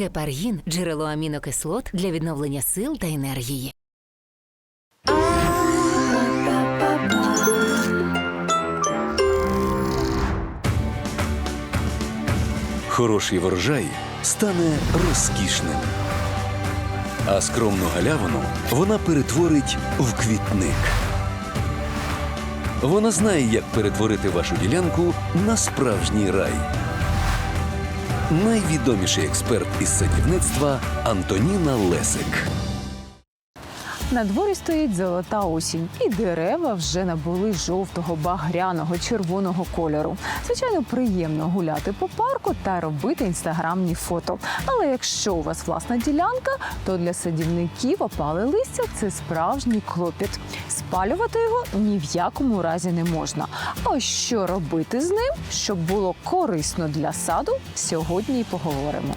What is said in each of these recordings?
Гепаргін джерело амінокислот для відновлення сил та енергії. Хороший врожай стане розкішним. А скромну галявину вона перетворить в квітник. Вона знає, як перетворити вашу ділянку на справжній рай. Найвідоміший експерт із садівництва Антоніна Лесик. На дворі стоїть золота осінь, і дерева вже набули жовтого, багряного, червоного кольору. Звичайно, приємно гуляти по парку та робити інстаграмні фото. Але якщо у вас власна ділянка, то для садівників опали листя це справжній клопіт. Спалювати його ні в якому разі не можна. А що робити з ним, щоб було корисно для саду, сьогодні й поговоримо.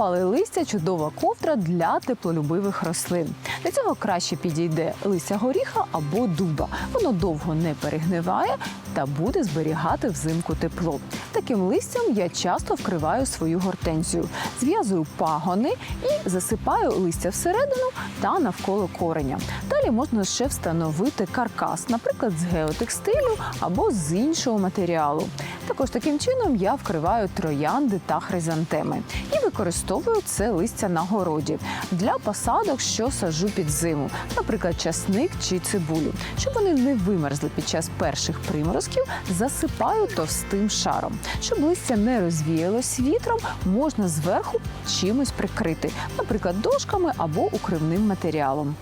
Опале листя чудова ковдра для теплолюбивих рослин. Для цього краще підійде листя горіха або дуба. Воно довго не перегниває та буде зберігати взимку тепло. Таким листям я часто вкриваю свою гортензію, зв'язую пагони і засипаю листя всередину та навколо кореня. Далі можна ще встановити каркас, наприклад, з геотекстилю або з іншого матеріалу. Також таким чином я вкриваю троянди та хризантеми і використовую це листя на городі для посадок, що саджу під зиму, наприклад, часник чи цибулю. Щоб вони не вимерзли під час перших приморозків, засипаю товстим шаром. Щоб листя не розвіялось вітром, можна зверху чимось прикрити, наприклад, дошками або укривним матеріалом.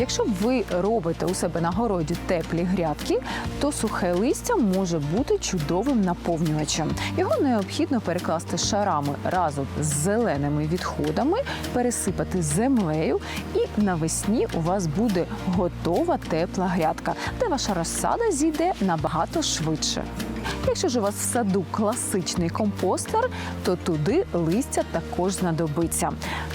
Якщо ви робите у себе на городі теплі грядки, то сухе листя може бути чудовим наповнювачем. Його необхідно перекласти шарами разом з зеленими відходами, пересипати землею, і навесні у вас буде готова тепла грядка, де ваша розсада зійде набагато швидше. Якщо ж у вас в саду класичний компостер, то туди листя також знадобиться.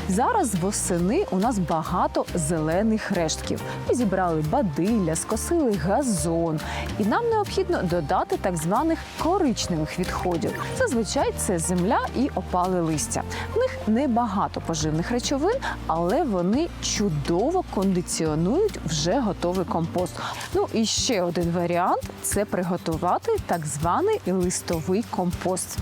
Зараз восени у нас багато зелених рештків. Ми зібрали бадилля, скосили газон, і нам необхідно додати так званих коричневих відходів. Зазвичай це земля і опали листя. В них небагато поживних речовин, але вони чудово кондиціонують вже готовий компост. Ну і ще один варіант це приготувати так званий листовий компост.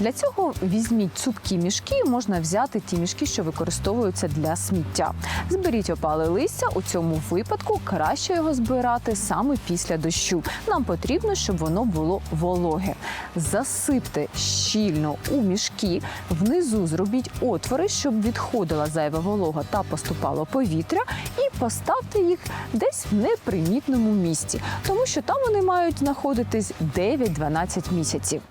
Для цього візьміть цупкі мішки, можна взяти ті мішки, що використовуються для сміття. Зберіть опале листя. У цьому випадку краще його збирати саме після дощу. Нам потрібно, щоб воно було вологе. Засипте щільно у мішки, внизу зробіть отвори, щоб відходила зайва волога та поступало повітря, і поставте їх десь в непримітному місці, тому що там вони мають знаходитись 9-12 місяців.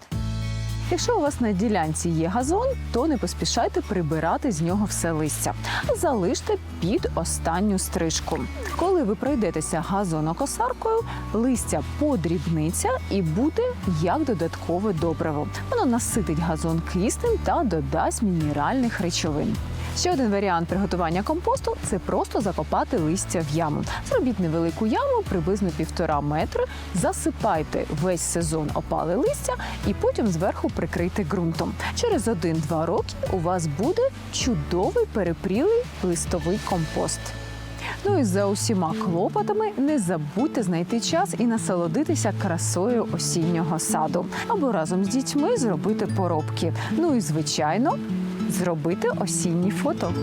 Якщо у вас на ділянці є газон, то не поспішайте прибирати з нього все листя. Залиште під останню стрижку. Коли ви пройдетеся газонокосаркою, листя подрібниться і буде як додаткове добриво. Воно наситить газон киснем та додасть мінеральних речовин. Ще один варіант приготування компосту це просто закопати листя в яму. Зробіть невелику яму, приблизно півтора метри, засипайте весь сезон опале листя і потім зверху прикрийте ґрунтом. Через 1-2 роки у вас буде чудовий перепрілий листовий компост. Ну і за усіма клопотами не забудьте знайти час і насолодитися красою осіннього саду або разом з дітьми зробити поробки. Ну і звичайно, зробити осінні фото.